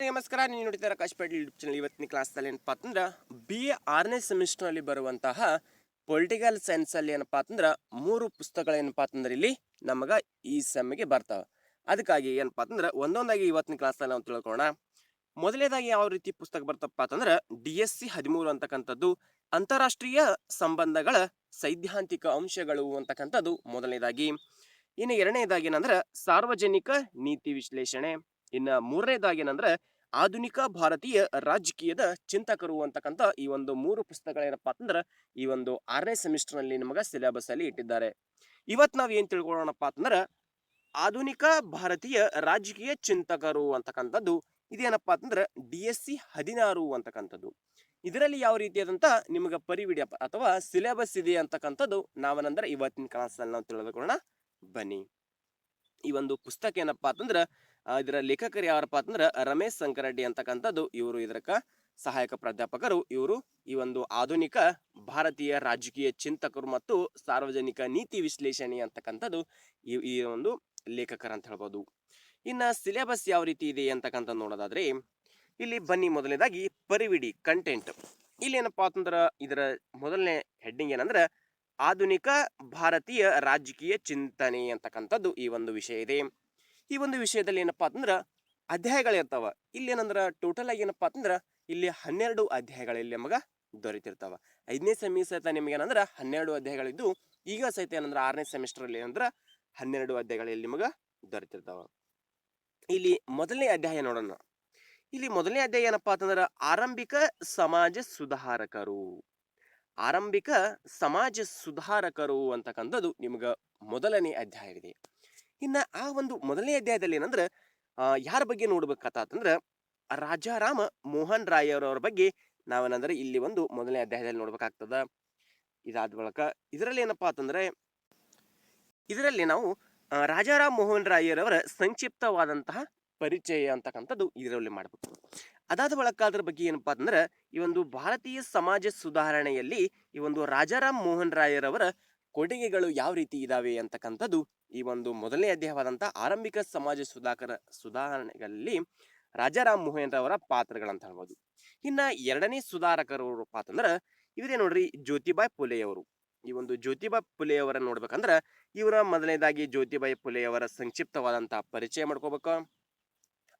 ನಮಸ್ಕಾರ, ನೀವು ನೋಡ್ತಿದ್ದಾರೆ ಪಾಟೀಲ್ ಯೂಟ್ಯೂಬ್ ಚಾನಲ್ ಇವತ್ತಿನ ಕ್ಲಾಸ್ದಲ್ಲಿ ಏನಪ್ಪ ಅಂತಂದ್ರೆ ಬಿ ಎ ಆರನೇ ಸೆಮಿಸ್ಟರ್ನಲ್ಲಿ ಬರುವಂತಹ ಪೊಲಿಟಿಕಲ್ ಸೈನ್ಸಲ್ಲಿ ಏನಪ್ಪ ಅಂತಂದ್ರೆ ಮೂರು ಪುಸ್ತಕಗಳು ಏನಪ್ಪ ಅಂತಂದ್ರೆ ಇಲ್ಲಿ ನಮಗೆ ಈ ಸೆಮ್ಗೆ ಬರ್ತಾವೆ. ಅದಕ್ಕಾಗಿ ಏನಪ್ಪ ಅಂತಂದ್ರೆ ಒಂದೊಂದಾಗಿ ಇವತ್ತಿನ ಕ್ಲಾಸಲ್ಲಿ ನಾವು ತಿಳ್ಕೊಳ್ಳೋಣ ಮೊದಲನೇದಾಗಿ ಯಾವ ರೀತಿ ಪುಸ್ತಕ ಬರ್ತಪ್ಪ ಅಂತಂದ್ರೆ ಡಿ ಎಸ್ ಸಿ ಹದಿಮೂರು ಅಂತಕ್ಕಂಥದ್ದು, ಅಂತಾರಾಷ್ಟ್ರೀಯ ಸಂಬಂಧಗಳ ಸೈದ್ಧಾಂತಿಕ ಅಂಶಗಳು ಅಂತಕ್ಕಂಥದ್ದು ಮೊದಲನೇದಾಗಿ ಇನ್ನು ಎರಡನೇದಾಗಿ ಏನಂದ್ರೆ ಸಾರ್ವಜನಿಕ ನೀತಿ ವಿಶ್ಲೇಷಣೆ. ಇನ್ನ ಮೂರನೇದಾಗಿ ಏನಂದ್ರೆ ಆಧುನಿಕ ಭಾರತೀಯ ರಾಜಕೀಯದ ಚಿಂತಕರು ಅಂತಕ್ಕಂಥ ಈ ಒಂದು ಮೂರು ಪುಸ್ತಕಗಳೇನಪ್ಪ ಅಂತಂದ್ರೆ ಈ ಒಂದು ಆರನೇ ಸೆಮಿಸ್ಟರ್ನಲ್ಲಿ ನಮಗ ಸಿಲೆಬಸ್ ಅಲ್ಲಿ ಇಟ್ಟಿದ್ದಾರೆ. ಇವತ್ ನಾವ್ ಏನ್ ತಿಳ್ಕೊಳ್ಳೋಣಪ್ಪ ಅಂತಂದ್ರೆ ಆಧುನಿಕ ಭಾರತೀಯ ರಾಜಕೀಯ ಚಿಂತಕರು ಅಂತಕ್ಕಂಥದ್ದು ಇದೇನಪ್ಪ ಅಂತಂದ್ರೆ ಡಿ ಎಸ್ ಸಿ ಹದಿನಾರು ಅಂತಕ್ಕಂಥದ್ದು. ಇದರಲ್ಲಿ ಯಾವ ರೀತಿಯಾದಂತ ನಿಮಗೆ ಪರಿವಿಡಿ ಅಥವಾ ಸಿಲೆಬಸ್ ಇದೆ ಅಂತಕ್ಕಂಥದ್ದು ನಾವೇನಂದ್ರೆ ಇವತ್ತಿನ ಕ್ಲಾಸಲ್ಲಿ ನಾವು ತಿಳಿದುಕೊಳ್ಳೋಣ. ಬನ್ನಿ. ಈ ಒಂದು ಪುಸ್ತಕ ಏನಪ್ಪಾ ಅಂತಂದ್ರೆ ಇದರ ಲೇಖಕರು ಯಾರಪ್ಪ ಅಂತಂದ್ರೆ, ರಮೇಶ್ ಸಂಕರಡ್ಡಿ ಅಂತಕ್ಕಂಥದ್ದು ಇವರು. ಇದರಕ ಸಹಾಯಕ ಪ್ರಾಧ್ಯಾಪಕರು ಇವರು. ಈ ಒಂದು ಆಧುನಿಕ ಭಾರತೀಯ ರಾಜಕೀಯ ಚಿಂತಕರು ಮತ್ತು ಸಾರ್ವಜನಿಕ ನೀತಿ ವಿಶ್ಲೇಷಣೆ ಅಂತಕ್ಕಂಥದ್ದು ಈ ಈ ಒಂದು ಲೇಖಕರು ಅಂತ ಹೇಳ್ಬೋದು. ಇನ್ನ ಸಿಲೆಬಸ್ ಯಾವ ರೀತಿ ಇದೆ ಅಂತಕ್ಕಂಥ ನೋಡೋದಾದ್ರೆ, ಇಲ್ಲಿ ಬನ್ನಿ ಮೊದಲನೇದಾಗಿ ಪರಿವಿಡಿ ಕಂಟೆಂಟ್ ಇಲ್ಲಿ ಏನಪ್ಪಾ ಅಂತಂದ್ರೆ, ಇದರ ಮೊದಲನೇ ಹೆಡ್ಡಿಂಗ್ ಏನಂದ್ರೆ, ಆಧುನಿಕ ಭಾರತೀಯ ರಾಜಕೀಯ ಚಿಂತನೆ ಅಂತಕ್ಕಂಥದ್ದು ಈ ಒಂದು ವಿಷಯ ಇದೆ. ಈ ಒಂದು ವಿಷಯದಲ್ಲಿ ಏನಪ್ಪಾ ಅಧ್ಯಾಯಗಳು ಅಧ್ಯಾಯಗಳಿರ್ತಾವ ಇಲ್ಲಿ ಏನಂದ್ರೆ ಟೋಟಲ್ ಆಗಿ ಏನಪ್ಪಾ ಅಂದ್ರೆ ಇಲ್ಲಿ ಹನ್ನೆರಡು ಅಧ್ಯಾಯಗಳು ಇಲ್ಲಿ ನಮಗೆ ದೊರೆತಿರ್ತಾವ. ಐದನೇ ಸೆಮಿ ಸಹಿತ ನಿಮಗೆ ಏನಂದ್ರೆ, ಹನ್ನೆರಡು ಅಧ್ಯಾಯಗಳಿದ್ದು, ಈಗ ಸಹಿತ ಏನಂದ್ರೆ, ಆರನೇ ಸೆಮಿಸ್ಟರ್ ಅಲ್ಲಿ ಏನಂದ್ರ, ಹನ್ನೆರಡು ಅಧ್ಯಾಯಗಳು ಇಲ್ಲಿ ನಿಮಗೆ ದೊರೆತಿರ್ತಾವ. ಇಲ್ಲಿ ಮೊದಲನೇ ಅಧ್ಯಾಯ ನೋಡೋಣ. ಇಲ್ಲಿ ಮೊದಲನೇ ಅಧ್ಯಾಯ ಏನಪ್ಪಾ ಅಂತಂದ್ರೆ, ಆರಂಭಿಕ ಸಮಾಜ ಸುಧಾರಕರು. ಆರಂಭಿಕ ಸಮಾಜ ಸುಧಾರಕರು ಅಂತಕ್ಕಂಥದ್ದು ನಿಮ್ಗೆ ಮೊದಲನೇ ಅಧ್ಯಾಯವಿದೆ. ಇನ್ನ ಆ ಒಂದು ಮೊದಲನೇ ಅಧ್ಯಾಯದಲ್ಲಿ ಏನಂದ್ರೆ ಯಾರ ಬಗ್ಗೆ ನೋಡ್ಬೇಕಾತಂದ್ರೆ ರಾಜಾರಾಮ ಮೋಹನ್ ರಾಯ್ ಅವರವ್ರ ಬಗ್ಗೆ ನಾವೇನಂದ್ರೆ ಇಲ್ಲಿ ಒಂದು ಮೊದಲನೇ ಅಧ್ಯಾಯದಲ್ಲಿ ನೋಡ್ಬೇಕಾಗ್ತದ. ಇದಾದ ಬಳಿಕ ಇದರಲ್ಲಿ ಏನಪ್ಪಾ ಅಂತಂದ್ರೆ, ಇದರಲ್ಲಿ ನಾವು ರಾಜಾರಾಮ್ ಮೋಹನ್ ರಾಯರವರ ಸಂಕ್ಷಿಪ್ತವಾದಂತಹ ಪರಿಚಯ ಅಂತಕ್ಕಂಥದ್ದು ಇದರಲ್ಲಿ ಮಾಡಬೇಕು. ಅದಾದ ಬಳಿಕ ಅದ್ರ ಬಗ್ಗೆ ಏನಪ್ಪಾ ಅಂತಂದ್ರೆ, ಈ ಒಂದು ಭಾರತೀಯ ಸಮಾಜ ಸುಧಾರಣೆಯಲ್ಲಿ ಈ ಒಂದು ರಾಜಾರಾಮ್ ಮೋಹನ್ ರಾಯರವರ ಕೊಡುಗೆಗಳು ಯಾವ ರೀತಿ ಇದಾವೆ ಅಂತಕ್ಕಂಥದ್ದು ಈ ಒಂದು ಮೊದಲನೇ ಅಧ್ಯಾಯವಾದಂಥ ಆರಂಭಿಕ ಸಮಾಜ ಸುಧಾಕರ ಸುಧಾರಣೆಗಳಲ್ಲಿ ರಾಜಾರಾಮ್ ಮೋಹನ್ ರವರ ಪಾತ್ರಗಳಂತ ಹೇಳ್ಬೋದು. ಇನ್ನ ಎರಡನೇ ಸುಧಾರಕರು ಅಂದ್ರೆ ಇವರೇ ನೋಡ್ರಿ ಜ್ಯೋತಿಬಾಯಿ ಫುಲೆಯವರು ಈ ಒಂದು ಜ್ಯೋತಿಬಾಯಿ ಫುಲೆಯವರ ನೋಡ್ಬೇಕಂದ್ರೆ ಇವರ ಮೊದಲನೇದಾಗಿ ಜ್ಯೋತಿಬಾಯಿ ಫುಲೆಯವರ ಸಂಕ್ಷಿಪ್ತವಾದಂಥ ಪರಿಚಯ ಮಾಡ್ಕೋಬೇಕು.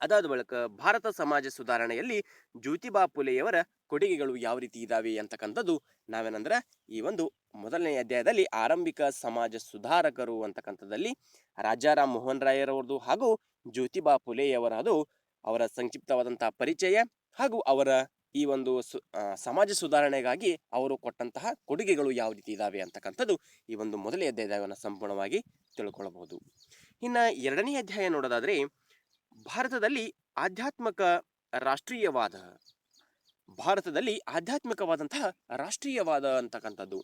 ಅದಾದ ಬಳಿಕ ಭಾರತ ಸಮಾಜ ಸುಧಾರಣೆಯಲ್ಲಿ ಜ್ಯೋತಿಬಾ ಫುಲೆಯವರ ಕೊಡುಗೆಗಳು ಯಾವ ರೀತಿ ಇದ್ದಾವೆ ಅಂತಕ್ಕಂಥದ್ದು ನಾವೇನಂದ್ರೆ ಈ ಒಂದು ಮೊದಲನೇ ಅಧ್ಯಾಯದಲ್ಲಿ ಆರಂಭಿಕ ಸಮಾಜ ಸುಧಾರಕರು ಅಂತಕ್ಕಂಥದ್ದಲ್ಲಿ ರಾಜಾರಾಮ್ ಮೋಹನ್ ರಾಯರವ್ರದ್ದು ಹಾಗೂ ಜ್ಯೋತಿಬಾ ಫುಲೆಯವರದು ಅವರ ಸಂಕ್ಷಿಪ್ತವಾದಂತಹ ಪರಿಚಯ ಹಾಗೂ ಅವರ ಈ ಒಂದು ಸಮಾಜ ಸುಧಾರಣೆಗಾಗಿ ಅವರು ಕೊಟ್ಟಂತಹ ಕೊಡುಗೆಗಳು ಯಾವ ರೀತಿ ಇದ್ದಾವೆ ಅಂತಕ್ಕಂಥದ್ದು ಈ ಒಂದು ಮೊದಲನೇ ಅಧ್ಯಾಯವನ್ನು ಸಂಪೂರ್ಣವಾಗಿ ತಿಳ್ಕೊಳ್ಳಬಹುದು ಇನ್ನ ಎರಡನೇ ಅಧ್ಯಾಯ ನೋಡೋದಾದ್ರೆ ಭಾರತದಲ್ಲಿ ಆಧ್ಯಾತ್ಮಕ ರಾಷ್ಟ್ರೀಯವಾದ, ಭಾರತದಲ್ಲಿ ಆಧ್ಯಾತ್ಮಿಕವಾದಂತಹ ರಾಷ್ಟ್ರೀಯವಾದ ಅಂತಕ್ಕಂಥದ್ದು.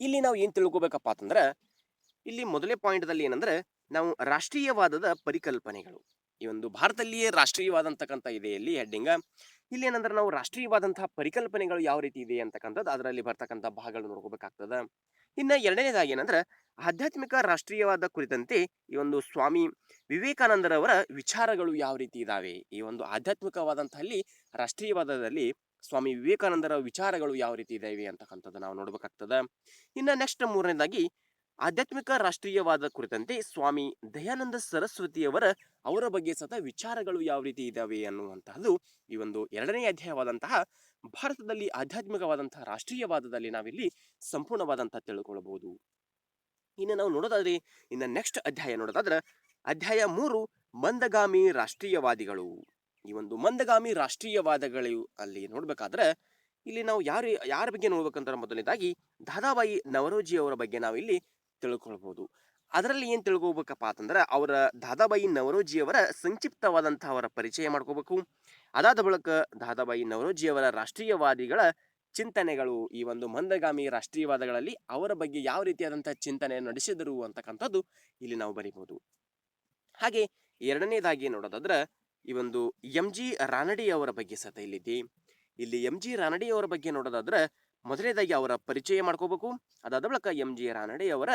ಇಲ್ಲಿ ನಾವು ಏನು ತಿಳ್ಕೊಬೇಕಪ್ಪ ಅಂತಂದ್ರೆ, ಇಲ್ಲಿ ಮೊದಲೇ ಪಾಯಿಂಟ್ದಲ್ಲಿ ಏನಂದ್ರೆ, ನಾವು ರಾಷ್ಟ್ರೀಯವಾದದ ಪರಿಕಲ್ಪನೆಗಳು. ಈ ಒಂದು ಭಾರತದಲ್ಲಿಯೇ ರಾಷ್ಟ್ರೀಯವಾದ ಅಂತಕ್ಕಂಥ ಇದೆ ಇಲ್ಲಿ ಹೆಡ್ಡಿಂಗ ಇಲ್ಲಿ ಏನಂದ್ರೆ ನಾವು ರಾಷ್ಟ್ರೀಯವಾದಂತಹ ಪರಿಕಲ್ಪನೆಗಳು ಯಾವ ರೀತಿ ಇದೆ ಅಂತಕ್ಕಂಥದ್ದು, ಅದರಲ್ಲಿ ಬರ್ತಕ್ಕಂಥ ಭಾಗಗಳು ನೋಡ್ಕೋಬೇಕಾಗ್ತದ. ಇನ್ನ ಎರಡನೇದಾಗಿ ಏನಂದ್ರೆ, ಆಧ್ಯಾತ್ಮಿಕ ರಾಷ್ಟ್ರೀಯವಾದ ಕುರಿತಂತೆ ಈ ಒಂದು ಸ್ವಾಮಿ ವಿವೇಕಾನಂದರವರ ವಿಚಾರಗಳು ಯಾವ ರೀತಿ ಇದಾವೆ? ಈ ಒಂದು ಆಧ್ಯಾತ್ಮಿಕವಾದಂತಹಲ್ಲಿ, ರಾಷ್ಟ್ರೀಯವಾದದಲ್ಲಿ ಸ್ವಾಮಿ ವಿವೇಕಾನಂದರ ವಿಚಾರಗಳು ಯಾವ ರೀತಿ ಇದ್ದಾವೆ ಅಂತಕ್ಕಂಥದ್ದು ನಾವು ನೋಡ್ಬೇಕಾಗ್ತದ. ಇನ್ನ ನೆಕ್ಸ್ಟ್ ಮೂರನೇದಾಗಿ ಆಧ್ಯಾತ್ಮಿಕ ರಾಷ್ಟ್ರೀಯವಾದ ಕುರಿತಂತೆ ಸ್ವಾಮಿ ದಯಾನಂದ ಸರಸ್ವತಿಯವರ ಅವರ ಬಗ್ಗೆ ಸತ ವಿಚಾರಗಳು ಯಾವ ರೀತಿ ಇದ್ದಾವೆ ಅನ್ನುವಂತಹದ್ದು ಈ ಒಂದು ಎರಡನೇ ಅಧ್ಯಾಯವಾದಂತಹ ಭಾರತದಲ್ಲಿ ಆಧ್ಯಾತ್ಮಿಕವಾದಂತಹ ರಾಷ್ಟ್ರೀಯವಾದದಲ್ಲಿ ನಾವಿಲ್ಲಿ ಸಂಪೂರ್ಣವಾದಂತಹ ತಿಳ್ಕೊಳ್ಬಹುದು ಇನ್ನು ನಾವು ನೋಡೋದಾದ್ರೆ, ಇನ್ನು ನೆಕ್ಸ್ಟ್ ಅಧ್ಯಾಯ ನೋಡೋದಾದ್ರೆ, ಅಧ್ಯಾಯ ಮೂರು, ಮಂದಗಾಮಿ ರಾಷ್ಟ್ರೀಯವಾದಿಗಳು. ಈ ಒಂದು ಮಂದಗಾಮಿ ರಾಷ್ಟ್ರೀಯವಾದಗಳು ಅಲ್ಲಿ ನೋಡ್ಬೇಕಾದ್ರೆ, ಇಲ್ಲಿ ನಾವು ಯಾರು, ಯಾರ ಬಗ್ಗೆ ನೋಡ್ಬೇಕಂತ ಮೊದಲನೇದಾಗಿ ದಾದಾಬಾಯಿ ನವರೋಜಿ ಅವರ ಬಗ್ಗೆ ನಾವು ಇಲ್ಲಿ ತಿಳ್ಕೊಳ್ಬಹುದು ಅದರಲ್ಲಿ ಏನು ತಿಳ್ಕೊಬೇಕಪ್ಪ ಅಂತಂದ್ರೆ ಅವರ ದಾದಾಬಾಯಿ ನವರೋಜಿಯವರ ಸಂಕ್ಷಿಪ್ತವಾದಂತಹ ಅವರ ಪರಿಚಯ ಮಾಡ್ಕೋಬೇಕು. ಅದಾದ ಬಳಿಕ ದಾದಾಬಾಯಿ ನವರೋಜಿಯವರ ರಾಷ್ಟ್ರೀಯವಾದಿಗಳ ಚಿಂತನೆಗಳು, ಈ ಒಂದು ಮಂದಗಾಮಿ ರಾಷ್ಟ್ರೀಯವಾದಗಳಲ್ಲಿ ಅವರ ಬಗ್ಗೆ ಯಾವ ರೀತಿಯಾದಂತಹ ಚಿಂತನೆ ನಡೆಸಿದರು ಅಂತಕ್ಕಂಥದ್ದು ಇಲ್ಲಿ ನಾವು ಬರೀಬಹುದು ಹಾಗೆ ಎರಡನೇದಾಗಿ ನೋಡೋದಾದ್ರೆ, ಈ ಒಂದು ಎಂ ಜಿ ರಾನಡಿ ಅವರ ಬಗ್ಗೆ ಸತ ಇಲ್ಲಿದೆ ಇಲ್ಲಿ ಎಂ ಜಿ ರಾನಡಿ ಅವರ ಬಗ್ಗೆ ನೋಡೋದಾದ್ರೆ ಮೊದಲನೇದಾಗಿ ಅವರ ಪರಿಚಯ ಮಾಡ್ಕೋಬೇಕು. ಅದಾದ ಬಳಿಕ ಎಂ ಜಿ ರಾನಡೆಯವರ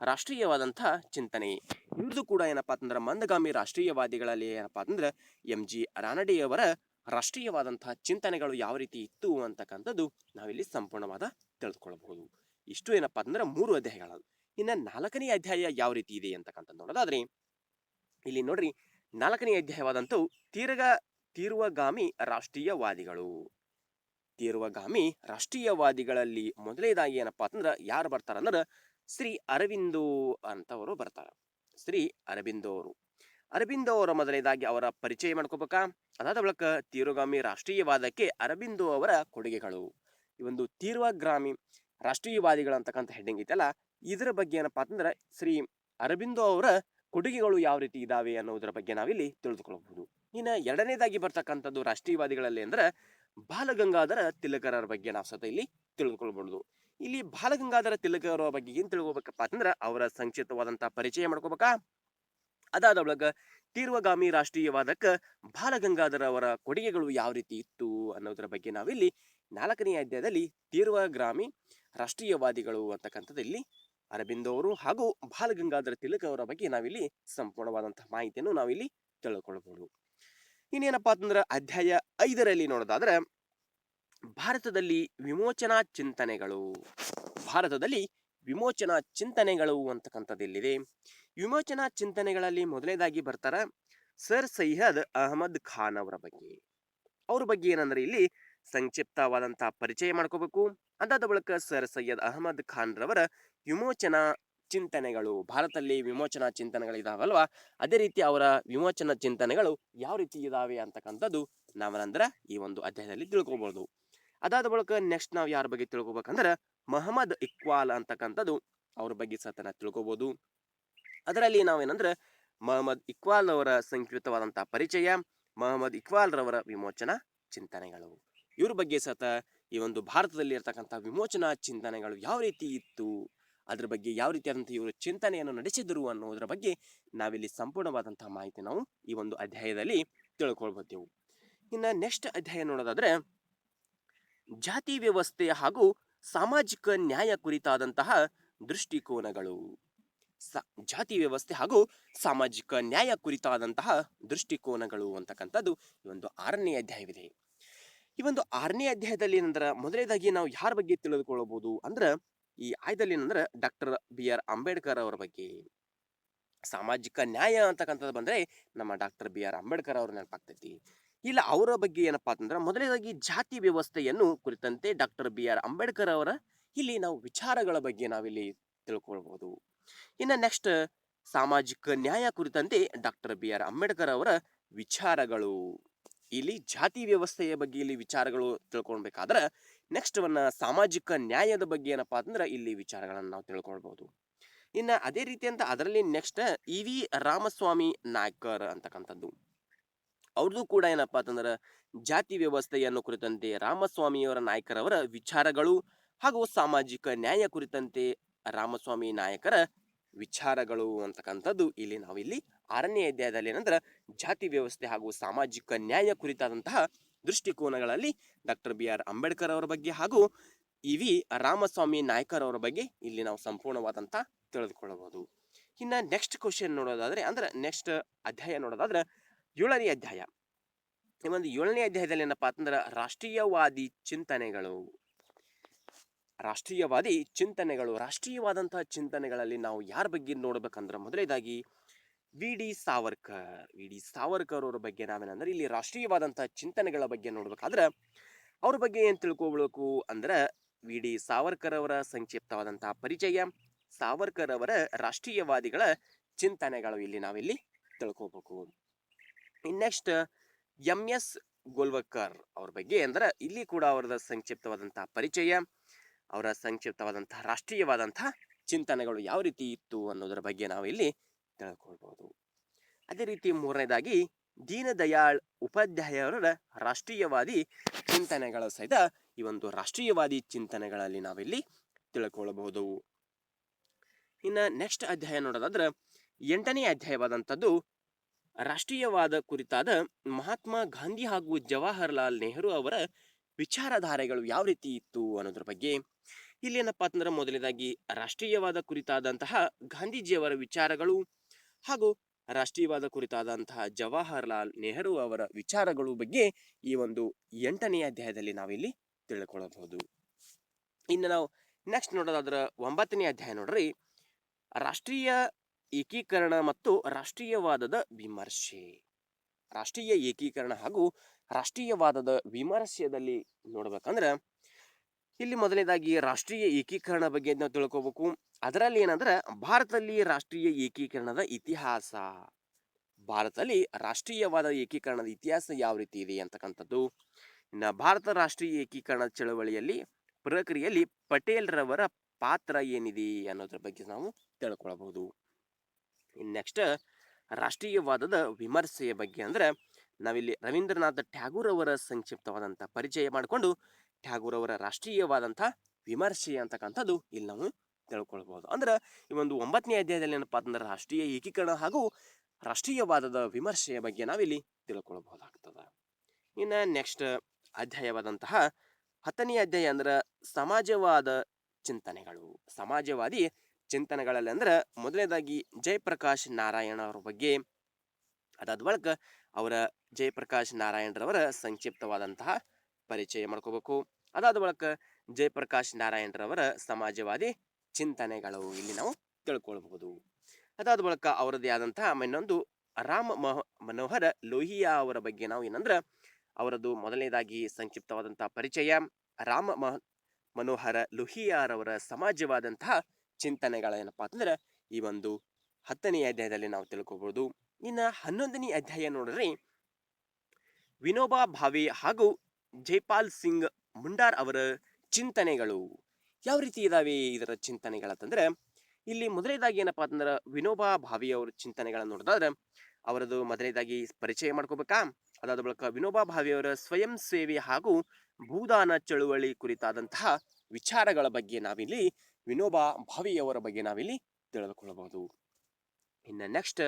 ರಾಷ್ಟ್ರೀಯವಾದಂಥ ಚಿಂತನೆ. ಇವ್ರದ್ದು ಕೂಡ ಏನಪ್ಪಾ ಅಂತಂದ್ರೆ ಮಂದಗಾಮಿ ರಾಷ್ಟ್ರೀಯವಾದಿಗಳಲ್ಲಿ ಏನಪ್ಪಾ ಅಂತಂದ್ರೆ ಎಂ ಜಿ ರಾನಡೆಯವರ ರಾಷ್ಟ್ರೀಯವಾದಂತಹ ಚಿಂತನೆಗಳು ಯಾವ ರೀತಿ ಇತ್ತು ಅಂತಕ್ಕಂಥದ್ದು ನಾವಿಲ್ಲಿ ಸಂಪೂರ್ಣವಾದ ತಿಳಿದುಕೊಳ್ಳಬಹುದು ಇಷ್ಟು ಏನಪ್ಪಾ ಅಂದ್ರೆ ಮೂರು ಅಧ್ಯಾಯಗಳು. ಇನ್ನು ನಾಲ್ಕನೇ ಅಧ್ಯಾಯ ಯಾವ ರೀತಿ ಇದೆ ಅಂತಕ್ಕಂಥದ್ದು ನೋಡೋದಾದ್ರೆ, ಇಲ್ಲಿ ನೋಡ್ರಿ ನಾಲ್ಕನೇ ಅಧ್ಯಾಯವಾದಂಥವು ತೀರ್ಗ, ತೀರ್ವಗಾಮಿ ರಾಷ್ಟ್ರೀಯವಾದಿಗಳು. ತೀರ್ವಗಾಮಿ ರಾಷ್ಟ್ರೀಯವಾದಿಗಳಲ್ಲಿ ಮೊದಲನೇದಾಗಿ ಏನಪ್ಪಾ ಅಂತಂದ್ರೆ ಯಾರು ಬರ್ತಾರಂದ್ರೆ ಶ್ರೀ ಅರವಿಂದೋ ಅಂತವರು ಬರ್ತಾರೆ. ಶ್ರೀ ಅರಬಿಂದೋ ಅವರು ಅರಬಿಂದೋ ಅವರ ಮೊದಲನೇದಾಗಿ ಅವರ ಪರಿಚಯ ಮಾಡ್ಕೋಬೇಕಾ? ಅದಾದ ಬಳಿಕ ತೀವ್ರಗಾಮಿ ರಾಷ್ಟ್ರೀಯವಾದಕ್ಕೆ ಅರಬಿಂದೋ ಅವರ ಕೊಡುಗೆಗಳು. ಈ ಒಂದು ತೀವ್ರಗ್ರಾಮಿ ರಾಷ್ಟ್ರೀಯವಾದಿಗಳು ಅಂತಕ್ಕಂಥ ಹೆಡ್ಡಿಂಗ್ ಐತಲ್ಲ, ಇದರ ಬಗ್ಗೆ ಏನಪ್ಪಾ ಅಂತಂದ್ರೆ ಶ್ರೀ ಅರಬಿಂದೋ ಅವರ ಕೊಡುಗೆಗಳು ಯಾವ ರೀತಿ ಇದಾವೆ ಅನ್ನೋದರ ಬಗ್ಗೆ ನಾವಿಲ್ಲಿ ತಿಳಿದುಕೊಳ್ಳಬಹುದು. ಇನ್ನು ಎರಡನೇದಾಗಿ ಬರ್ತಕ್ಕಂಥದ್ದು ರಾಷ್ಟ್ರೀಯವಾದಿಗಳಲ್ಲಿ ಅಂದ್ರೆ ಬಾಲಗಂಗಾಧರ ತಿಲಕರ ಬಗ್ಗೆ ನಾವು ಸತ ಇಲ್ಲಿ ತಿಳಿದುಕೊಳ್ಬಹುದು ಇಲ್ಲಿ ಬಾಲಗಂಗಾಧರ ತಿಲಕರ ಬಗ್ಗೆ ಏನ್ ತಿಳ್ಕೊಬೇಕಪ್ಪ ಅಂದ್ರೆ ಅವರ ಸಂಕ್ಷಿಪ್ತವಾದಂತಹ ಪರಿಚಯ ಮಾಡ್ಕೋಬೇಕಾ? ಅದಾದ ಒಳಗ ತೀರ್ವಗಾಮಿ ರಾಷ್ಟ್ರೀಯವಾದಕ್ಕ ಬಾಲಗಂಗಾಧರ ಅವರ ಕೊಡುಗೆಗಳು ಯಾವ ರೀತಿ ಇತ್ತು ಅನ್ನೋದರ ಬಗ್ಗೆ ನಾವಿಲ್ಲಿ ನಾಲ್ಕನೇ ಅಧ್ಯಾಯದಲ್ಲಿ ತೀರ್ವಗ್ರಾಮಿ ರಾಷ್ಟ್ರೀಯವಾದಿಗಳು ಅಂತಕ್ಕಂಥದ್ದಲ್ಲಿ ಅರವಿಂದ ಅವರು ಹಾಗೂ ಬಾಲಗಂಗಾಧರ ತಿಲಕ ಅವರ ಬಗ್ಗೆ ನಾವಿಲ್ಲಿ ಸಂಪೂರ್ಣವಾದಂತಹ ಮಾಹಿತಿಯನ್ನು ನಾವಿಲ್ಲಿ ತಿಳ್ಕೊಳ್ಬಹುದು. ಇನ್ನೇನಪ್ಪಾ ಅಂತಂದ್ರೆ ಅಧ್ಯಾಯ ಐದರಲ್ಲಿ ನೋಡೋದಾದ್ರೆ, ಭಾರತದಲ್ಲಿ ವಿಮೋಚನಾ ಚಿಂತನೆಗಳು, ಭಾರತದಲ್ಲಿ ವಿಮೋಚನಾ ಚಿಂತನೆಗಳು ಅಂತಕ್ಕಂಥದ್ದು ಇಲ್ಲಿದೆ ವಿಮೋಚನಾ ಚಿಂತನೆಗಳಲ್ಲಿ ಮೊದಲನೇದಾಗಿ ಬರ್ತಾರ ಸರ್ ಸೈಯದ್ ಅಹಮದ್ ಖಾನ್ ಅವರ ಬಗ್ಗೆ. ಅವ್ರ ಬಗ್ಗೆ ಏನಂದ್ರೆ ಇಲ್ಲಿ ಸಂಕ್ಷಿಪ್ತವಾದಂತಹ ಪರಿಚಯ ಮಾಡ್ಕೋಬೇಕು. ಅದಾದ ಬಳಿಕ ಸರ್ ಸೈಯದ್ ಅಹಮದ್ ಖಾನ್ ರವರ ವಿಮೋಚನಾ ಚಿಂತನೆಗಳು, ಭಾರತದಲ್ಲಿ ವಿಮೋಚನಾ ಚಿಂತನೆಗಳಿದಾವಲ್ವಾ? ಅದೇ ರೀತಿ ಅವರ ವಿಮೋಚನಾ ಚಿಂತನೆಗಳು ಯಾವ ರೀತಿ ಇದಾವೆ ಅಂತಕ್ಕಂಥದ್ದು ನಾವೇನಂದ್ರೆ ಈ ಒಂದು ಅಧ್ಯಾಯದಲ್ಲಿ ತಿಳ್ಕೊಬಹುದು ಅದಾದ ಬಳಿಕ ನೆಕ್ಸ್ಟ್ ನಾವು ಯಾರ ಬಗ್ಗೆ ತಿಳ್ಕೊಬೇಕಂದ್ರೆ ಮಹಮ್ಮದ್ ಇಕ್ವಾಲ್ ಅಂತಕ್ಕಂಥದ್ದು ಅವ್ರ ಬಗ್ಗೆ ಸತನ ತಿಳ್ಕೊಬಹುದು ಅದರಲ್ಲಿ ನಾವೇನಂದ್ರೆ ಮಹಮ್ಮದ್ ಇಕ್ವಾಲ್ ಅವರ ಸಂಕೀರ್ತವಾದಂತಹ ಪರಿಚಯ, ಮಹಮ್ಮದ್ ಇಕ್ವಾಲ್ ರವರ ವಿಮೋಚನಾ ಚಿಂತನೆಗಳು. ಇವ್ರ ಬಗ್ಗೆ ಸತ ಈ ಒಂದು ಭಾರತದಲ್ಲಿ ಇರತಕ್ಕಂಥ ವಿಮೋಚನಾ ಚಿಂತನೆಗಳು ಯಾವ ರೀತಿ ಇತ್ತು? ಅದ್ರ ಬಗ್ಗೆ ಯಾವ ರೀತಿಯಾದಂಥ ಇವರು ಚಿಂತನೆಯನ್ನು ನಡೆಸಿದರು ಅನ್ನೋದ್ರ ಬಗ್ಗೆ ನಾವಿಲ್ಲಿ ಸಂಪೂರ್ಣವಾದಂತಹ ಮಾಹಿತಿ ನಾವು ಈ ಒಂದು ಅಧ್ಯಾಯದಲ್ಲಿ ತಿಳ್ಕೊಳ್ಬೋದೇವು. ಇನ್ನು ನೆಕ್ಸ್ಟ್ ಅಧ್ಯಾಯ ನೋಡೋದಾದ್ರೆ, ಜಾತಿ ವ್ಯವಸ್ಥೆ ಹಾಗೂ ಸಾಮಾಜಿಕ ನ್ಯಾಯ ಕುರಿತಾದಂತಹ ದೃಷ್ಟಿಕೋನಗಳು. ಸ, ಜಾತಿ ವ್ಯವಸ್ಥೆ ಹಾಗೂ ಸಾಮಾಜಿಕ ನ್ಯಾಯ ಕುರಿತಾದಂತಹ ದೃಷ್ಟಿಕೋನಗಳು ಅಂತಕ್ಕಂಥದ್ದು ಈ ಒಂದು ಆರನೇ ಅಧ್ಯಾಯವಿದೆ. ಈ ಒಂದು ಆರನೇ ಅಧ್ಯಾಯದಲ್ಲಿ ಏನಂದ್ರೆ, ಮೊದಲನೇದಾಗಿ ನಾವು ಯಾರ ಬಗ್ಗೆ ತಿಳಿದುಕೊಳ್ಳಬಹುದು ಅಂದ್ರೆ ಈ ಆಯ್ದಲ್ಲಿ ಏನಂದ್ರೆ, ಡಾಕ್ಟರ್ ಬಿ ಆರ್ ಅಂಬೇಡ್ಕರ್ ಅವರ ಬಗ್ಗೆ ಸಾಮಾಜಿಕ ನ್ಯಾಯ ಅಂತಕ್ಕಂಥದ್ದು ಬಂದ್ರೆ, ನಮ್ಮ ಡಾಕ್ಟರ್ ಬಿ ಆರ್ ಅಂಬೇಡ್ಕರ್ ಅವ್ರ ನೆನಪಾಗ್ತೈತಿ. ಇಲ್ಲ ಅವರ ಬಗ್ಗೆ ಏನಪ್ಪಾ ಅಂತಂದ್ರೆ, ಮೊದಲನೇದಾಗಿ ಜಾತಿ ವ್ಯವಸ್ಥೆಯನ್ನು ಕುರಿತಂತೆ ಡಾಕ್ಟರ್ ಬಿ ಆರ್ ಅಂಬೇಡ್ಕರ್ ಅವರ ಇಲ್ಲಿ ನಾವು ವಿಚಾರಗಳ ಬಗ್ಗೆ ನಾವಿಲ್ಲಿ ತಿಳ್ಕೊಳ್ಬಹುದು ಇನ್ನು ನೆಕ್ಸ್ಟ್ ಸಾಮಾಜಿಕ ನ್ಯಾಯ ಕುರಿತಂತೆ ಡಾಕ್ಟರ್ ಬಿ ಆರ್ ಅಂಬೇಡ್ಕರ್ ಅವರ ವಿಚಾರಗಳು. ಇಲ್ಲಿ ಜಾತಿ ವ್ಯವಸ್ಥೆಯ ಬಗ್ಗೆ ಇಲ್ಲಿ ವಿಚಾರಗಳು ತಿಳ್ಕೊಳ್ಬೇಕಾದ್ರೆ ನೆಕ್ಸ್ಟ್ ಅವನ್ನ ಸಾಮಾಜಿಕ ನ್ಯಾಯದ ಬಗ್ಗೆ ಏನಪ್ಪಾ ಅಂದ್ರೆ ಇಲ್ಲಿ ವಿಚಾರಗಳನ್ನು ನಾವು ತಿಳ್ಕೊಳ್ಬಹುದು ಇನ್ನು ಅದೇ ರೀತಿ ಅಂತ ಅದರಲ್ಲಿ next E V Ramaswamy Naicker ಅಂತಕ್ಕಂಥದ್ದು. ಅವ್ರದ್ದು ಕೂಡ ಏನಪ್ಪ ಅಂತಂದ್ರೆ ಜಾತಿ ವ್ಯವಸ್ಥೆಯನ್ನು ಕುರಿತಂತೆ ರಾಮಸ್ವಾಮಿಯವರ ನಾಯಕರವರ ವಿಚಾರಗಳು ಹಾಗೂ ಸಾಮಾಜಿಕ ನ್ಯಾಯ ಕುರಿತಂತೆ ರಾಮಸ್ವಾಮಿ ನಾಯಕರ ವಿಚಾರಗಳು ಅಂತಕ್ಕಂಥದ್ದು ಇಲ್ಲಿ ನಾವಿಲ್ಲಿ ಆರನೇ ಅಧ್ಯಾಯದಲ್ಲಿ ಏನಂದ್ರೆ ಜಾತಿ ವ್ಯವಸ್ಥೆ ಹಾಗೂ ಸಾಮಾಜಿಕ ನ್ಯಾಯ ಕುರಿತಾದಂತಹ ದೃಷ್ಟಿಕೋನಗಳಲ್ಲಿ ಡಾಕ್ಟರ್ ಬಿ ಆರ್ ಅಂಬೇಡ್ಕರ್ ಅವರ ಬಗ್ಗೆ ಹಾಗೂ ಇ ವಿ ರಾಮಸ್ವಾಮಿ ನಾಯ್ಕರ್ ಅವರ ಬಗ್ಗೆ ಇಲ್ಲಿ ನಾವು ಸಂಪೂರ್ಣವಾದಂತ ತಿಳಿದುಕೊಳ್ಳಬಹುದು. ಇನ್ನ ನೆಕ್ಸ್ಟ್ ಕ್ವಶನ್ ನೋಡೋದಾದ್ರೆ, ಅಂದ್ರೆ ನೆಕ್ಸ್ಟ್ ಅಧ್ಯಾಯ ನೋಡೋದಾದ್ರೆ ಏಳನೇ ಅಧ್ಯಾಯ. ಈ ಒಂದು ಏಳನೇ ಅಧ್ಯಾಯದಲ್ಲಿ ಏನಪ್ಪ ಅಂತಂದ್ರೆ ರಾಷ್ಟ್ರೀಯವಾದಿ ಚಿಂತನೆಗಳು. ರಾಷ್ಟ್ರೀಯವಾದಿ ಚಿಂತನೆಗಳು, ರಾಷ್ಟ್ರೀಯವಾದಂತಹ ಚಿಂತನೆಗಳಲ್ಲಿ ನಾವು ಯಾರ ಬಗ್ಗೆ ನೋಡ್ಬೇಕಂದ್ರೆ ಮೊದಲನೇದಾಗಿ V. D. Savarkar. V. D. Savarkar ಅವರ ಬಗ್ಗೆ ನಾವೇನಂದ್ರೆ, ಇಲ್ಲಿ ರಾಷ್ಟ್ರೀಯವಾದಂತಹ ಚಿಂತನೆಗಳ ಬಗ್ಗೆ ನೋಡ್ಬೇಕಾದ್ರೆ, ಅವ್ರ ಬಗ್ಗೆ ಏನು ತಿಳ್ಕೊಬೇಕು ಅಂದ್ರೆ, ವಿ. ಡಿ. ಸಾವರ್ಕರ್ ಅವರ ಸಂಕ್ಷಿಪ್ತವಾದಂತಹ ಪರಿಚಯ, ಸಾವರ್ಕರ್ ಅವರ ರಾಷ್ಟ್ರೀಯವಾದಿಗಳ ಚಿಂತನೆಗಳು ಇಲ್ಲಿ ನಾವಿಲ್ಲಿ ತಿಳ್ಕೊಬೇಕು. Next, M. ಎಸ್. ಗೋಲ್ವಕರ್ ಅವ್ರ ಬಗ್ಗೆ ಅಂದ್ರೆ, ಇಲ್ಲಿ ಕೂಡ ಅವರದ ಸಂಕ್ಷಿಪ್ತವಾದಂತಹ ಪರಿಚಯ, ಅವರ ಸಂಕ್ಷಿಪ್ತವಾದಂತಹ ರಾಷ್ಟ್ರೀಯವಾದಂತಹ ಚಿಂತನೆಗಳು ಯಾವ ರೀತಿ ಇತ್ತು ಅನ್ನೋದರ ಬಗ್ಗೆ ನಾವು ಇಲ್ಲಿ ತಿಳ್ಕೊಳ್ಬಹುದು ಅದೇ ರೀತಿ ಮೂರನೇದಾಗಿ, ದೀನದಯಾಳ್ ಉಪಾಧ್ಯಾಯರ ರಾಷ್ಟ್ರೀಯವಾದಿ ಚಿಂತನೆಗಳ ಸಹಿತ ಈ ಒಂದು ರಾಷ್ಟ್ರೀಯವಾದಿ ಚಿಂತನೆಗಳಲ್ಲಿ ನಾವಿಲ್ಲಿ ತಿಳ್ಕೊಳ್ಬಹುದು ಇನ್ನು ನೆಕ್ಸ್ಟ್ ಅಧ್ಯಾಯ ನೋಡೋದಾದ್ರೆ, ಎಂಟನೇ ಅಧ್ಯಾಯವಾದಂಥದ್ದು, ರಾಷ್ಟ್ರೀಯವಾದ ಕುರಿತಾದ ಮಹಾತ್ಮ ಗಾಂಧಿ ಹಾಗೂ ಜವಾಹರ್ಲಾಲ್ ನೆಹರು ಅವರ ವಿಚಾರಧಾರೆಗಳು ಯಾವ ರೀತಿ ಇತ್ತು ಅನ್ನೋದ್ರ ಬಗ್ಗೆ. ಇಲ್ಲಿ ಏನಪ್ಪಾ ಅಂತಂದ್ರೆ ಮೊದಲನೇದಾಗಿ, ರಾಷ್ಟ್ರೀಯವಾದ ಕುರಿತಾದಂತಹ ಗಾಂಧೀಜಿಯವರ ವಿಚಾರಗಳು ಹಾಗೂ ರಾಷ್ಟ್ರೀಯವಾದ ಕುರಿತಾದಂತಹ ಜವಾಹರ್ಲಾಲ್ ನೆಹರು ಅವರ ವಿಚಾರಗಳು ಬಗ್ಗೆ ಈ ಒಂದು ಎಂಟನೆಯ ಅಧ್ಯಾಯದಲ್ಲಿ ನಾವಿಲ್ಲಿ ತಿಳ್ಕೊಳ್ಳಬಹುದು. ಇನ್ನು ನಾವು ನೆಕ್ಸ್ಟ್ ನೋಡೋದಾದ್ರ ಒಂಬತ್ತನೇ ಅಧ್ಯಾಯ ನೋಡ್ರಿ. ರಾಷ್ಟ್ರೀಯ ಏಕೀಕರಣ ಮತ್ತು ರಾಷ್ಟ್ರೀಯವಾದದ ವಿಮರ್ಶೆ. ರಾಷ್ಟ್ರೀಯ ಏಕೀಕರಣ ಹಾಗೂ ರಾಷ್ಟ್ರೀಯವಾದದ ವಿಮರ್ಶೆಯಲ್ಲಿ ನೋಡ್ಬೇಕಂದ್ರೆ ಇಲ್ಲಿ ಮೊದಲನೇದಾಗಿ ರಾಷ್ಟ್ರೀಯ ಏಕೀಕರಣ ಬಗ್ಗೆ ನಾವು ತಿಳ್ಕೋಬೇಕು. ಅದರಲ್ಲಿ ಏನಂದ್ರೆ ಭಾರತದಲ್ಲಿ ರಾಷ್ಟ್ರೀಯ ಏಕೀಕರಣದ ಇತಿಹಾಸ. ಭಾರತದಲ್ಲಿ ರಾಷ್ಟ್ರೀಯವಾದ ಏಕೀಕರಣದ ಇತಿಹಾಸ ಯಾವ ರೀತಿ ಇದೆ ಅಂತಕ್ಕಂಥದ್ದು. ಇನ್ನು ಭಾರತ ರಾಷ್ಟ್ರೀಯ ಏಕೀಕರಣ ಚಳವಳಿಯಲ್ಲಿ ಪ್ರಕ್ರಿಯೆಯಲ್ಲಿ ಪಟೇಲ್ರವರ ಪಾತ್ರ ಏನಿದೆ ಅನ್ನೋದ್ರ ಬಗ್ಗೆ ನಾವು ತಿಳ್ಕೊಳ್ಬಹುದು. ನೆಕ್ಸ್ಟ್ ರಾಷ್ಟ್ರೀಯವಾದದ ವಿಮರ್ಶೆಯ ಬಗ್ಗೆ ಅಂದ್ರೆ ನಾವಿಲ್ಲಿ ರವೀಂದ್ರನಾಥ ಟ್ಯಾಗೂರ್ ಅವರ ಸಂಕ್ಷಿಪ್ತವಾದಂಥ ಪರಿಚಯ ಮಾಡಿಕೊಂಡು ಟ್ಯಾಗೂರ್ ಅವರ ರಾಷ್ಟ್ರೀಯವಾದಂಥ ವಿಮರ್ಶೆ ಅಂತಕ್ಕಂಥದ್ದು ಇಲ್ಲಿ ನಾವು ತಿಳ್ಕೊಳ್ಬೋದು. ಅಂದ್ರೆ ಈ ಒಂದು ಒಂಬತ್ತನೇ ಅಧ್ಯಾಯದಲ್ಲಿ ಏನಪ್ಪಾ ಅಂದ್ರೆ ರಾಷ್ಟ್ರೀಯ ಏಕೀಕರಣ ಹಾಗೂ ರಾಷ್ಟ್ರೀಯವಾದದ ವಿಮರ್ಶೆಯ ಬಗ್ಗೆ ನಾವಿಲ್ಲಿ ತಿಳ್ಕೊಳ್ಬಹುದಾಗ್ತದ. ಇನ್ನು ನೆಕ್ಸ್ಟ್ ಅಧ್ಯಾಯವಾದಂತಹ ಹತ್ತನೇ ಅಧ್ಯಾಯ ಅಂದ್ರೆ ಸಮಾಜವಾದ ಚಿಂತನೆಗಳು. ಸಮಾಜವಾದಿ ಚಿಂತನೆಗಳಲ್ಲಿ ಅಂದ್ರೆ ಮೊದಲನೇದಾಗಿ ಜಯಪ್ರಕಾಶ್ ನಾರಾಯಣ ಅವರ ಬಗ್ಗೆ ಅದಾದ ಬಳಿಕ ಅವರ ಜಯಪ್ರಕಾಶ್ ನಾರಾಯಣರವರ ಸಂಕ್ಷಿಪ್ತವಾದಂತಹ ಪರಿಚಯ ಮಾಡ್ಕೋಬೇಕು. ಅದಾದ ಬಳಿಕ ಜಯಪ್ರಕಾಶ್ ನಾರಾಯಣರವರ ಸಮಾಜವಾದಿ ಚಿಂತನೆಗಳು ಇಲ್ಲಿ ನಾವು ತಿಳ್ಕೊಳ್ಬಹುದು. ಅದಾದ ಬಳಿಕ ಅವರದೇ ಆದಂತಹ ಇನ್ನೊಂದು ರಾಮ ಮಹ ಮನೋಹರ ಲೋಹಿಯಾ ಅವರ ಬಗ್ಗೆ ನಾವು ಏನಂದ್ರೆ ಅವರದು ಮೊದಲನೇದಾಗಿ ಸಂಕ್ಷಿಪ್ತವಾದಂತಹ ಪರಿಚಯ, ರಾಮ ಮಹ ಮನೋಹರ ಲೋಹಿಯಾರವರ ಸಮಾಜವಾದಂತಹ ಚಿಂತನೆಗಳೇನಪ್ಪ ಅಂತಂದ್ರೆ ಈ ಒಂದು ಹತ್ತನೇ ಅಧ್ಯಾಯದಲ್ಲಿ ನಾವು ತಿಳ್ಕೊಬಹುದು ಇನ್ನು ಹನ್ನೊಂದನೇ ಅಧ್ಯಾಯ ನೋಡ್ರಿ. ವಿನೋಬಾ ಭಾವಿ ಹಾಗೂ ಜೈಪಾಲ್ ಸಿಂಗ್ ಮುಂಡಾರ್ ಅವರ ಚಿಂತನೆಗಳು ಯಾವ ರೀತಿ ಇದಾವೆ ಇದರ ಚಿಂತನೆಗಳಂತಂದ್ರೆ, ಇಲ್ಲಿ ಮೊದಲನೇದಾಗಿ ಏನಪ್ಪಾ ಅಂತಂದ್ರೆ ವಿನೋಬಾ ಭಾವಿ ಅವರ ಚಿಂತನೆಗಳನ್ನ ನೋಡಿದ್ರೆ ಅವರದು ಮೊದಲನೇದಾಗಿ ಪರಿಚಯ ಮಾಡ್ಕೋಬೇಕಾ? ಅದಾದ ಬಳಿಕ ವಿನೋಬಾ ಭಾವೆಯವರ ಸ್ವಯಂ ಸೇವೆ ಹಾಗೂ ಭೂದಾನ ಚಳುವಳಿ ಕುರಿತಾದಂತಹ ವಿಚಾರಗಳ ಬಗ್ಗೆ ನಾವಿಲ್ಲಿ, ವಿನೋಬಾ ಭಾವೆಯವರ ಬಗ್ಗೆ ನಾವಿಲ್ಲಿ ತಿಳಿದುಕೊಳ್ಳಬಹುದು. ಇನ್ನು ನೆಕ್ಸ್ಟ್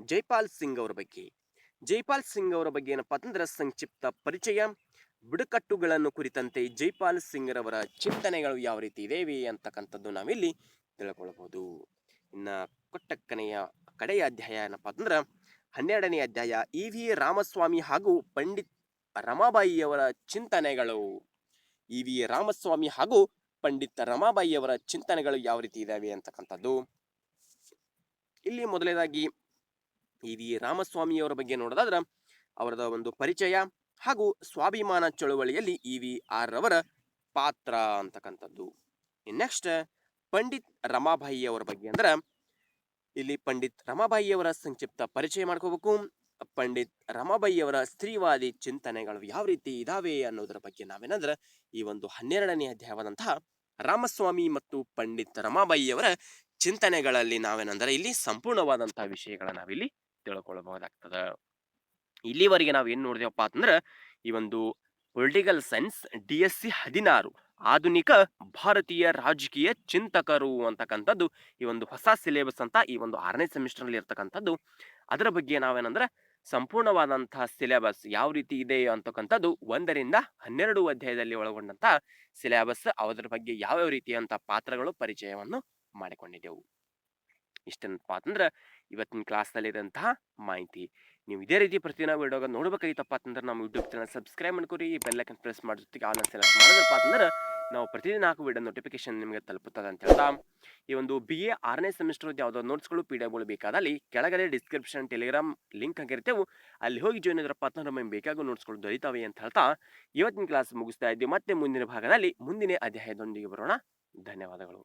ಜೈಪಾಲ್ ಸಿಂಗ್ ಅವರ ಬಗ್ಗೆ. ಜೈಪಾಲ್ ಸಿಂಗ್ ಅವರ ಬಗ್ಗೆ ಏನಪ್ಪಾ ಅಂತಂದ್ರೆ ಸಂಕ್ಷಿಪ್ತ ಪರಿಚಯ. ಬುಡಕಟ್ಟುಗಳನ್ನು ಕುರಿತಂತೆ ಜೈಪಾಲ್ ಸಿಂಗ್ ರವರ ಚಿಂತನೆಗಳು ಯಾವ ರೀತಿ ಇದೇವೆ ಅಂತಕ್ಕಂಥದ್ದು ನಾವಿಲ್ಲಿ ತಿಳ್ಕೊಳ್ಬಹುದು ಇನ್ನ ಕೊಟ್ಟಕ್ಕನೆಯ ಕಡೆಯ ಅಧ್ಯಾಯ ಏನಪ್ಪ ಅಂತಂದ್ರೆ ಹನ್ನೆರಡನೇ ಅಧ್ಯಾಯ ಇ ವಿ ರಾಮಸ್ವಾಮಿ ಹಾಗೂ ಪಂಡಿತ್ ರಮಾಬಾಯಿಯವರ ಚಿಂತನೆಗಳು. ಇ ವಿ ರಾಮಸ್ವಾಮಿ ಹಾಗೂ ಪಂಡಿತ್ ರಮಾಬಾಯಿಯವರ ಚಿಂತನೆಗಳು ಯಾವ ರೀತಿ ಇದಾವೆ ಅಂತಕ್ಕಂಥದ್ದು. ಇಲ್ಲಿ ಮೊದಲನೇದಾಗಿ ಇ ವಿ ರಾಮಸ್ವಾಮಿಯವರ ಬಗ್ಗೆ ನೋಡೋದಾದ್ರೆ, ಅವರದ ಒಂದು ಪರಿಚಯ ಹಾಗೂ ಸ್ವಾಭಿಮಾನ ಚಳುವಳಿಯಲ್ಲಿ ಇ ವಿ ಆರ್ ರವರ ಪಾತ್ರ ಅಂತಕ್ಕಂಥದ್ದು. ನೆಕ್ಸ್ಟ್ ಪಂಡಿತ್ ರಮಾಬಾಯಿ ಅವರ ಬಗ್ಗೆ ಅಂದ್ರೆ, ಇಲ್ಲಿ ಪಂಡಿತ್ ರಮಾಬಾಯಿ ಅವರ ಸಂಕ್ಷಿಪ್ತ ಪರಿಚಯ ಮಾಡ್ಕೋಬೇಕು. ಪಂಡಿತ್ ರಮಾಬಾಯಿ ಅವರ ಸ್ತ್ರೀವಾದಿ ಚಿಂತನೆಗಳು ಯಾವ ರೀತಿ ಇದಾವೆ ಅನ್ನೋದರ ಬಗ್ಗೆ ನಾವೇನಂದ್ರೆ, ಈ ಒಂದು ಹನ್ನೆರಡನೇ ಅಧ್ಯಾಯವಾದಂತಹ ರಾಮಸ್ವಾಮಿ ಮತ್ತು ಪಂಡಿತ್ ರಮಾಬಾಯಿ ಅವರ ಚಿಂತನೆಗಳಲ್ಲಿ ನಾವೇನಂದ್ರೆ, ಇಲ್ಲಿ ಸಂಪೂರ್ಣವಾದಂತಹ ವಿಷಯಗಳ ನಾವಿಲ್ಲಿ ತಿಳ್ಕೊಳ್ಬಹುದಾಗ್ತದ. ಇಲ್ಲಿವರೆಗೆ ನಾವು ಏನು ನೋಡಿದೆವಪ್ಪ ಅಂತಂದ್ರೆ, ಈ ಒಂದು political science D S C ಹದಿನಾರು ಆಧುನಿಕ ಭಾರತೀಯ ರಾಜಕೀಯ ಚಿಂತಕರು ಅಂತಕ್ಕಂಥದ್ದು, ಈ ಒಂದು ಹೊಸ ಸಿಲೆಬಸ್ ಅಂತ ಈ ಒಂದು ಆರನೇ ಸೆಮಿಸ್ಟರ್ನಲ್ಲಿ ಇರ್ತಕ್ಕಂಥದ್ದು, ಅದರ ಬಗ್ಗೆ ನಾವೇನಂದ್ರೆ ಸಂಪೂರ್ಣವಾದಂತಹ ಸಿಲೆಬಸ್ ಯಾವ ರೀತಿ ಇದೆ ಅಂತಕ್ಕಂಥದ್ದು ಒಂದರಿಂದ ಹನ್ನೆರಡು ಅಧ್ಯಾಯದಲ್ಲಿ ಒಳಗೊಂಡಂತಹ ಸಿಲೆಬಸ್ ಅದರ ಬಗ್ಗೆ ಯಾವ್ಯಾವ ರೀತಿಯಂತಹ ಪಾತ್ರಗಳು ಪರಿಚಯವನ್ನು ಮಾಡಿಕೊಂಡಿದ್ದೆವು. ಇಷ್ಟೇನಪ್ಪ ಅಂತಂದ್ರೆ, ಇವತ್ತಿನ ಕ್ಲಾಸ್ನಲ್ಲಿ ಇದ್ದಂತಹ ಮಾಹಿತಿ. ನೀವು ಇದೇ ರೀತಿ ಪ್ರತಿದಿನ ವಿಡಿಯೋಗ ನೋಡ್ಬೇಕಾಗಿತ್ತಪ್ಪ ಅಂತಂದ್ರೆ ನಮ್ಮ ಯೂಟ್ಯೂಬ್ ಚಾನಲ್ ಸಬ್ಸ್ಕ್ರೈಬ್ ಮಾಡ್ಕೊರಿ ಬೆಲ್ಲೈಕನ್ ಪ್ರೆಸ್ ಮಾಡೋದಕ್ಕೆ ಆಲ್ ಸೆಲೆಕ್ಟ್ ಮಾಡಿದ್ರಪ್ಪ ಅಂದ್ರೆ ನಾವು ಪ್ರತಿದಿನ ಹಾಕೋ ವಿಡಿಯೋ ನೋಟಿಫಿಕೇಶನ್ ನಿಮಗೆ ತಲುಪುತ್ತದೆ ಅಂತ ಹೇಳ್ತಾ. ಈ ಒಂದು ಬಿ ಎ ಆರನೇ ಸೆಮಿಸ್ಟರ್ ಯಾವುದೋ ನೋಟ್ಸ್ಗಳು ಪಿ ಡಿ ಎಫ್ಗಳು ಬೇಕಾದಲ್ಲಿ ಕೆಳಗಡೆ ಡಿಸ್ಕ್ರಿಪ್ಷನ್ ಟೆಲಿಗ್ರಾಮ್ ಲಿಂಕ್ ಆಗಿರ್ತೇವೆ ಅಲ್ಲಿ ಹೋಗಿ ಜಾಯ್ನ್ ಇದ್ರಪ್ಪ ಅಂತಂದ್ರೆ ನಮಗೆ ಬೇಕಾಗೋ ನೋಟ್ಸ್ಗಳು ದೊರೀತಾವೆ ಅಂತ ಹೇಳ್ತಾ ಇವತ್ತಿನ ಕ್ಲಾಸ್ ಮುಗಿಸ್ತಾ ಇದ್ದೀವಿ. ಮತ್ತೆ ಮುಂದಿನ ಭಾಗದಲ್ಲಿ ಮುಂದಿನ ಅಧ್ಯಾಯದೊಂದಿಗೆ ಬರೋಣ. ಧನ್ಯವಾದಗಳು.